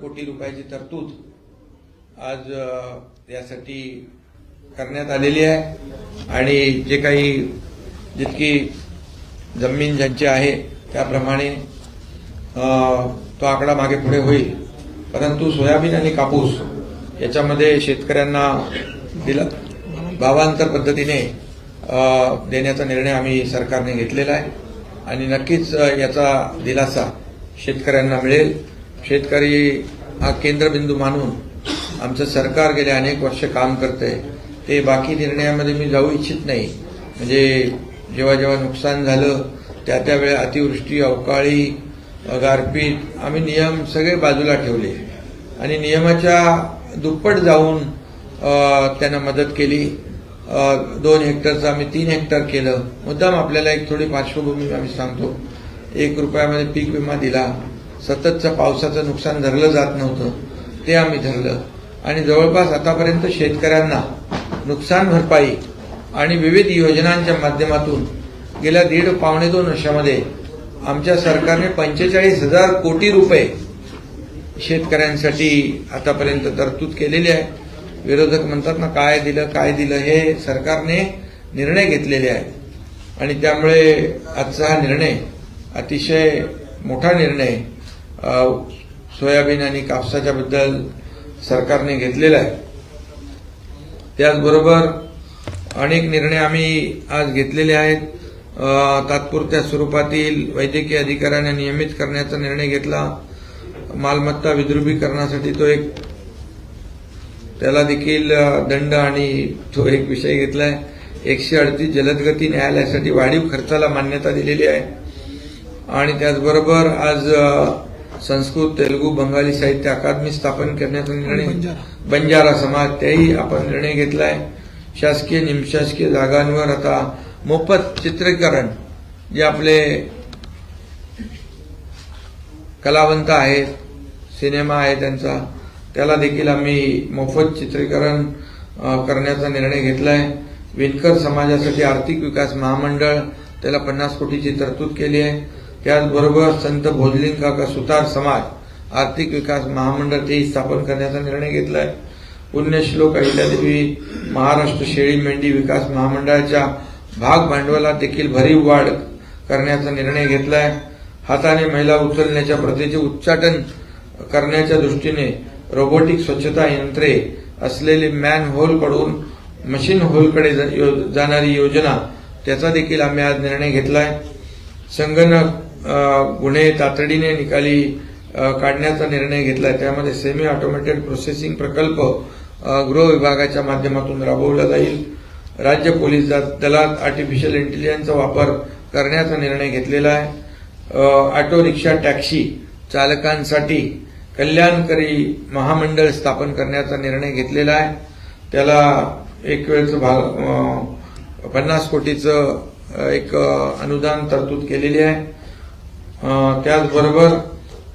कोटी रुपयाची तरतूद आज यासाठी करण्यात आलेली आहे. आणि जे काही जितकी जमीन ज्यांची आहे त्याप्रमाणे तो आकडा मागे पुढे होईल. परंतु सोयाबीन आणि कापूस याच्यामध्ये शेतकऱ्यांना दिला. भावांतर पद्धतीने देण्याचा निर्णय आम्ही सरकारने घेतलेला आहे. आणि नक्कीच याचा दिलासा शेतकऱ्यांना मिळेल. शेतकरी हा केंद्रबिंदू मानून आमचं सरकार गेले अनेक वर्ष काम करतंय. ते बाकी निर्णयामध्ये मी जाऊ इच्छित नाही. म्हणजे जेव्हा जेव्हा नुकसान झालं त्या त्यावेळी अतिवृष्टी अवकाळी गारपीट आम्ही नियम सगळे बाजूला ठेवले. आणि नियमाच्या दुप्पट जाऊन त्यांना मदत केली. दोन हेक्टरचं आम्ही तीन हेक्टर केलं. मुद्दाम आपल्याला एक थोडी पार्श्वभूमी आम्ही सांगतो. एक रुपयामध्ये पीक विमा दिला. सततचं पावसाचं नुकसान धरलं जात नव्हतं ते आम्ही धरलं. आणि जवळपास आतापर्यंत शेतकऱ्यांना नुकसान भरपाई आणि विविध योजनांच्या माध्यमातून गेल्या दीड पावणे दोन वर्षामध्ये आमच्या सरकारने पंचेचाळीस हजार कोटी रुपये शेतकऱ्यांसाठी आतापर्यंत तरतूद केलेली आहे. विरोधक म्हणतात ना काय दिलं काय दिलं हे सरकारने निर्णय घेतलेले आहेत. आणि त्यामुळे आजचा हा निर्णय अतिशय मोठा निर्णय सोयाबीन आणि कापसाच्या बद्दल सरकारने घेतलेला आहे. त्याचबरोबर अनेक निर्णय आम्ही आज घेतलेले आहेत. तात्पुरत्या स्वरूपातील वैद्यकीय अधिकाऱ्यांना नियमित करण्याचा निर्णय घेतला. मालमत्ता विद्रुपीकरणासाठी तो एक त्याला देखील दंड आणि तो एक विषय घेतला आहे एकशे अडतीस जलदगती न्यायालयासाठी वाढीव खर्चाला मान्यता दिलेली आहे. आणि त्याचबरोबर आज संस्कृत तेलुगू बंगाली साहित्य अकादमी स्थापन करण्याचा निर्णय बंजारा. समाज त्याही आपण निर्णय घेतलाय. शासकीय निमशासकीय जागांवर आता मोफत चित्रीकरण जे आपले कलावंत आहेत सिनेमा आहे त्यांचा त्याला देखील आम्ही मोफत चित्रीकरण करण्याचा निर्णय घेतलाय. विणकर समाजासाठी आर्थिक विकास महामंडळ त्याला पन्नास कोटीची तरतूद केली आहे. त्याचबरोबर संत भोजलिंग काका सुतार समाज आर्थिक विकास महामंडळ तेही स्थापन करण्याचा निर्णय घेतलाय. पुण्यश्लोक अहिल्यादेवी महाराष्ट्र शेळी मेंढी विकास महामंडळाच्या भाग भांडवलात देखील भरीव वाढ करण्याचा निर्णय घेतलाय. हाताने महिला उचलण्याच्या प्रथेचे उच्चाटन करण्याच्या दृष्टीने रोबोटिक स्वच्छता यंत्रे असलेले मॅन होलकडून मशीन होलकडे जा- यो- जाणारी योजना त्याचा देखील आम्ही आज निर्णय घेतलाय. संगणक गुन्हे तातडीने निकाली काढण्याचा निर्णय घेतलाय त्यामध्ये सेमी ऑटोमेटेड प्रोसेसिंग प्रकल्प गृह विभागाच्या माध्यमातून राबवला जाईल. राज्य पोलीस दलात आर्टिफिशियल इंटेलिजन्सचा वापर करण्याचा निर्णय घेतलेला आहे. ऑटो रिक्षा टॅक्सी चालकांसाठी कल्याणकरी महामंडळ स्थापन करण्याचा निर्णय घेतलेला आहे. त्याला एक वेळचं भाग पन्नास कोटीचं एक अनुदान तरतूद केलेली आहे. त्याचबरोबर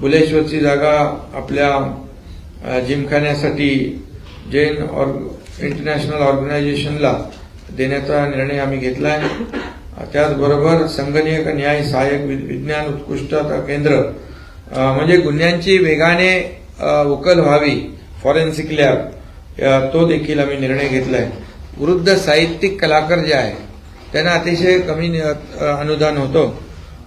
बुलेश्वरची जागा आपल्या जिमखान्यासाठी जैन ऑर्ग इंटरनॅशनल ऑर्गनायझेशनला देण्याचा निर्णय आम्ही घेतला आहे. त्याचबरोबर संगणक न्याय सहाय्यक वि- विज्ञान उत्कृष्टता केंद्र म्हणजे गुन्ह्यांची वेगाने उकल व्हावी फॉरेन्सिक लॅब तो देखील आम्ही निर्णय घेतला आहे. वृद्ध साहित्यिक कलाकार जे आहे त्यांना अतिशय कमी अनुदान होतं.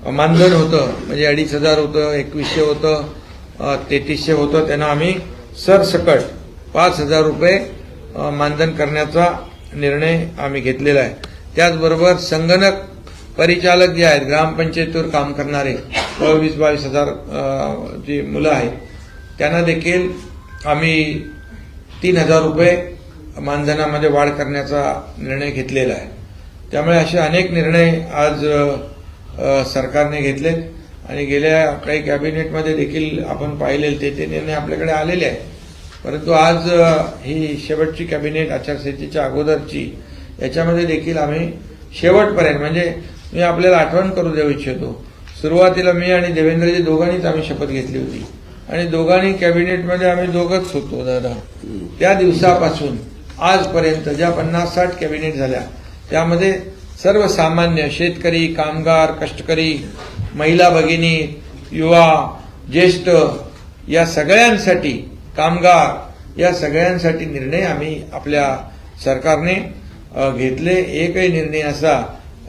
मानधन होतं म्हणजे अडीच हजार होतं एकवीसशे होतं तेहतीसशे होतं त्यांना आम्ही सरसकट पाच हजार रुपये मानधन करण्याचा निर्णय आम्ही घेतलेला आहे. त्याचबरोबर संगणक परिचालक जे आहेत ग्रामपंचायतीवर काम करणारे वीस बावीस हजार जी मुलं आहेत त्यांना देखील आम्ही तीन हजार रुपये मानधनामध्ये वाढ करण्याचा निर्णय घेतलेला आहे. त्यामुळे असे अनेक निर्णय आज सरकारने घेतलेत आणि गेल्या काही कॅबिनेटमध्ये देखील आपण पाहिले ते ते निर्णय आपल्याकडे आलेले आहेत. परंतु आज ही शेवटची कॅबिनेट आचारसंहितेच्या अगोदरची याच्यामध्ये देखील आम्ही शेवटपर्यंत म्हणजे मी आपल्याला आठवण करू देऊ इच्छितो. सुरुवातीला मी आणि देवेंद्रजी दोघांनीच आम्ही शपथ घेतली होती. आणि दोघांनी कॅबिनेटमध्ये आम्ही दोघंच होतो दादा. त्या दिवसापासून आजपर्यंत ज्या पन्नास साठ कॅबिनेट झाल्या त्यामध्ये सर्वसामान्य शेतकरी कामगार कष्टकरी महिला भगिनी युवा ज्येष्ठ या सगळ्यांसाठी कामगार या सगळ्यांसाठी निर्णय आम्ही आपल्या सरकारने घेतले. एकही निर्णय असा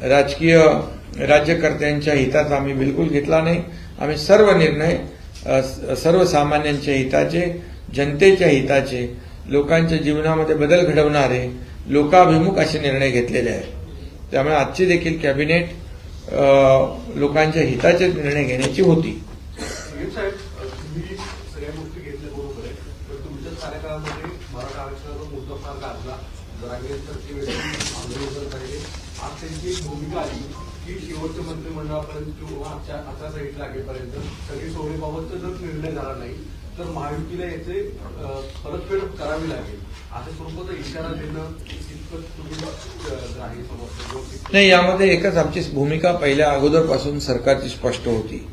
राजकीय राज्यकर्त्यांच्या हिताचा आम्ही बिलकुल घेतला नाही. आम्ही सर्व निर्णय सर्वसामान्यांच्या हिताचे जनतेच्या हिताचे लोकांच्या जीवनामध्ये बदल घडवणारे लोकाभिमुख असे निर्णय घेतलेले आहेत. त्यामुळे आजची देखील कॅबिनेट लोकांच्या हिताचे निर्णय घेण्याची होती. साहेब तुम्ही सगळ्या गोष्टी घेतल्या आहे मराठा मुद्दा आज त्यांची भूमिका मंत्रिमंडळापर्यंत किंवा आजच्या आचारसंहिता लागेपर्यंत सगळी सोडीबाबतचा जर निर्णय झाला नाही तर महायुतीला याचे परतफेड करावी लागेल. अशा स्वरूपाचा इशारा देणं कितपत नाही यामध्ये एकच आमची भूमिका पहिल्या अगोदरपासून सरकारची स्पष्ट होती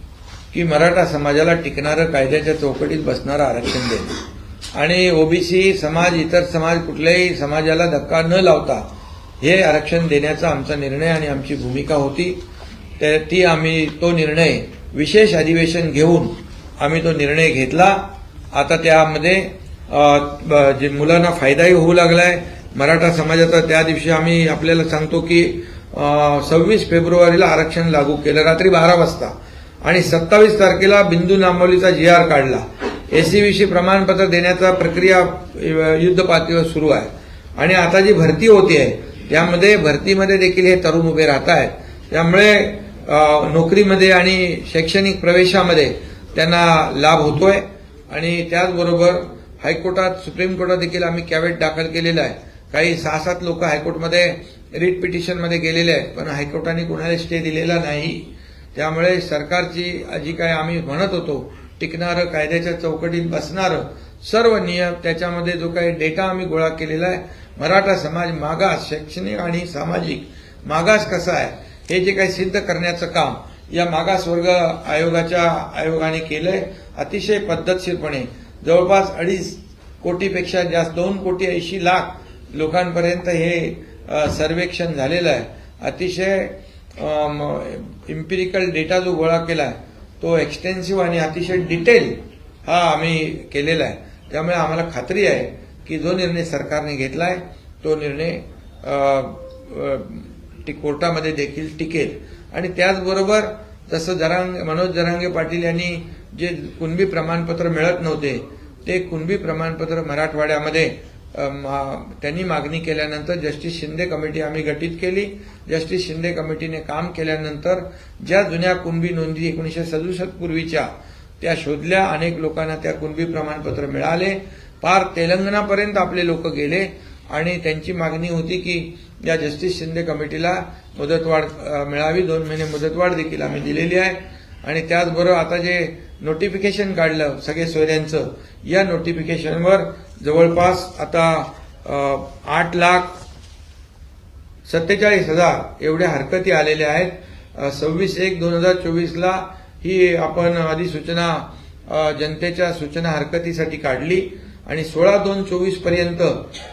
की मराठा समाजाला टिकणारं कायद्याच्या चौकटीत बसणारं आरक्षण देणं. आणि ओबीसी समाज इतर समाज कुठल्याही समाजाला धक्का न लावता हे आरक्षण देण्याचा आमचा निर्णय आणि आमची भूमिका होती. त्या- ती आम्ही तो निर्णय विशेष अधिवेशन घेऊन आम्ही तो निर्णय घेतला. आता त्यामध्ये जे मुलांना फायदाही होऊ लागलाय. मराठा समाजाचा त्या दिवशी आम्ही आपल्याला सांगतो की सव्वीस फेब्रुवारीला आरक्षण लागू केलं रात्री बारा वाजता. आणि सत्तावीस तारखेला बिंदू नामवलीचा जी आर काढला. एसीबीसी प्रमाणपत्र देण्याचा प्रक्रिया युद्ध पातळीवर सुरू आहे. आणि आता जी भरती होती आहे त्यामध्ये भरतीमध्ये देखील हे तरुण उभे राहत आहेत. त्यामुळे नोकरीमध्ये आणि शैक्षणिक प्रवेशामध्ये त्यांना लाभ होतोय. आणि त्याचबरोबर हायकोर्टात सुप्रीम कोर्टात देखील आम्ही कॅवेट दाखल केलेलं आहे. काही सहा सात लोक हायकोर्टमध्ये रिट पिटिशनमध्ये गेलेले आहेत पण हायकोर्टाने कुणाला स्टे दिलेला नाही. त्यामुळे सरकारची जी काय आम्ही म्हणत होतो टिकणारं कायद्याच्या चौकटीत बसणारं सर्व नियम त्याच्यामध्ये जो काही डेटा आम्ही गोळा केलेला आहे मराठा समाज मागास शैक्षणिक आणि सामाजिक मागास कसा आहे हे जे काही सिद्ध करण्याचं काम या मागासवर्ग आयोगाच्या आयोगाने केलंय. अतिशय पद्धतशीरपणे. जवळपास अडीच कोटीपेक्षा जास्त दोन कोटी ऐंशी लाख लोकांपर्यंत हे सर्वेक्षण झालेलं आहे. अतिशय इम्पिरिकल डेटा जो गोळा केला आहे तो एक्सटेन्सिव्ह आणि अतिशय डिटेल हा आम्ही केलेला आहे. त्यामुळे आम्हाला खात्री आहे की जो निर्णय सरकारने घेतला आहे तो निर्णय कोर्टामध्ये देखील टिकेल. आणि त्याचबरोबर जसं जरांग मनोज जरांगे पाटील यांनी जे कुणबी प्रमाणपत्र मिळत नव्हते ते कुणबी प्रमाणपत्र मराठवाड्यामध्ये मा- त्यांनी मागणी केल्यानंतर जस्टिस शिंदे कमिटी आम्ही गठीत केली. जस्टिस शिंदे कमिटीने काम केल्यानंतर ज्या जुन्या कुणबी नोंदी एकोणीशे सदुसष्ट पूर्वीच्या त्या शोधल्या. अनेक लोकांना त्या कुणबी प्रमाणपत्र मिळाले. पार तेलंगणापर्यंत आपले लोक गेले आणि त्यांची मागणी होती की या जस्टिस शिंदे कमिटीला मुदतवाढ मिळावी. दोन महिने मुदतवाढ देखील आम्ही दिलेली आहे. आणि त्याचबरोबर आता जे नोटिफिकेशन काढलं सगळे सोयऱ्यांचं या नोटिफिकेशनवर जवळपास आता आठ लाख सत्तेचाळीस हजार एवढ्या हरकती आलेल्या आहेत. सव्वीस एक दोन हजार चोवीसला ही आपण अधिसूचना जनतेच्या सूचना हरकतीसाठी काढली. आणि सोळा दोन चोवीसपर्यंत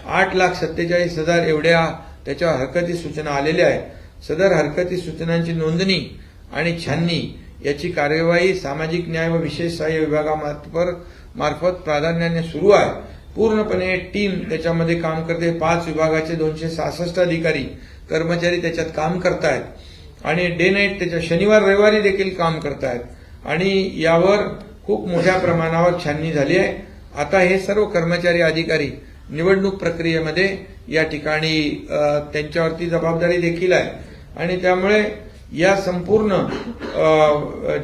आठ लाख सत्तेचाळीस हजार एवढ्या त्याच्या हरकती सूचना आलेल्या आहेत. सदर हरकती सूचनांची नोंदणी आणि छाननी याची कार्यवाही सामाजिक न्याय व विशेष सहाय्य विभागामार्फत मार्फत प्राधान्याने सुरू आहे. पूर्णपणे टीम त्याच्यामध्ये काम करते. पाच विभागाचे दोनशे सहासष्ट अधिकारी कर्मचारी त्याच्यात काम करतायत. आणि डे नाईट त्याच्या शनिवार रविवारी देखील काम करतायत. आणि यावर खूप मोठ्या प्रमाणावर छाननी झाली आहे. आता हे सर्व कर्मचारी अधिकारी निवडणूक प्रक्रियेमध्ये या ठिकाणी त्यांच्यावरती जबाबदारी देखील आहे. आणि त्यामुळे या संपूर्ण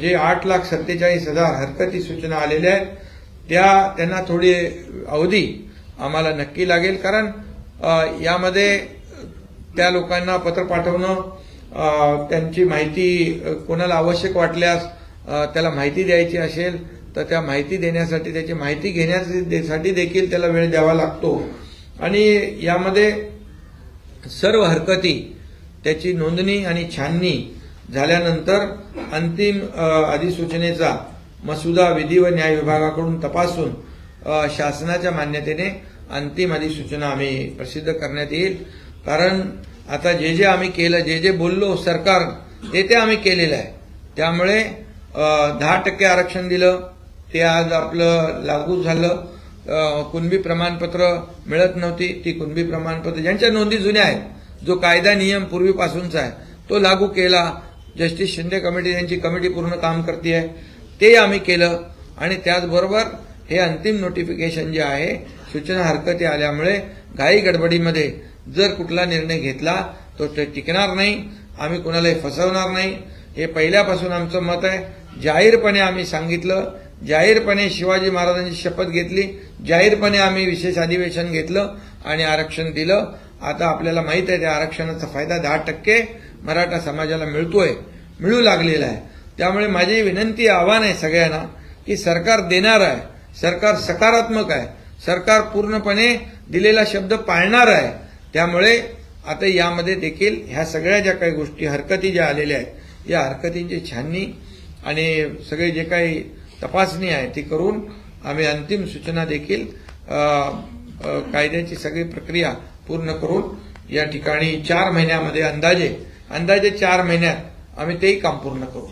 जे आठ लाख सत्तेचाळीस हजार हरकती सूचना आलेल्या आहेत त्या त्यांना थोडी अवधी आम्हाला नक्की लागेल. कारण यामध्ये त्या लोकांना पत्र पाठवणं त्यांची माहिती कोणाला आवश्यक वाटल्यास त्याला माहिती द्यायची असेल तर त्या माहिती देण्यासाठी त्याची माहिती घेण्यासाठी देखील त्याला वेळ द्यावा लागतो. आणि यामध्ये सर्व हरकती त्याची नोंदणी आणि छाननी झाल्यानंतर अंतिम अधिसूचनेचा मसुदा विधी व न्याय विभागाकडून तपासून शासनाच्या मान्यतेने अंतिम अधिसूचना आम्ही प्रसिद्ध करण्यात येईल. कारण आता जे जे आम्ही केलं जे जे बोललो सरकार ते ते आम्ही केलेलं आहे. त्यामुळे दहा टक्के आरक्षण दिलं ते आज आपलं लागू झालं. कुणबी प्रमाणपत्र मिळत नव्हती ती कुणबी प्रमाणपत्र ज्यांच्या नोंदी जुन्या आहेत जो कायदा नियम पूर्वीपासूनचा आहे तो लागू केला. जस्टिस शिंदे कमिटी यांची कमिटी पूर्ण काम करते आहे ते आम्ही केलं. आणि त्याचबरोबर हे अंतिम नोटिफिकेशन जे आहे सूचना हरकती आल्यामुळे घाई गडबडीमध्ये जर कुठला निर्णय घेतला तो ते टिकणार नाही. आम्ही कुणालाही फसवणार नाही. हे पहिल्यापासून आमचं मत आहे. जाहीरपणे आम्ही सांगितलं जाहीरपणे शिवाजी महाराजांची शपथ घेतली. जाहीरपणे आम्ही विशेष अधिवेशन घेतलं आणि आरक्षण दिलं. आता आपल्याला माहीत आहे त्या आरक्षणाचा फायदा दहा टक्के मराठा समाजाला मिळतोय मिळू लागलेला आहे. त्यामुळे माझी विनंती आव्हान आहे सगळ्यांना की सरकार देणार आहे सरकार सकारात्मक आहे सरकार पूर्णपणे दिलेला शब्द पाळणार आहे. त्यामुळे आता यामध्ये देखील ह्या सगळ्या ज्या काही गोष्टी हरकती ज्या आलेल्या आहेत या हरकतींची छाननी आणि सगळे जे काही तपासणी आहे. ती करून आम्ही अंतिम सूचना देखील कायद्याची सगळी प्रक्रिया पूर्ण करून या ठिकाणी चार महिन्यामध्ये अंदाजे अंदाजे चार महिन्यात आम्ही तेही काम पूर्ण करू.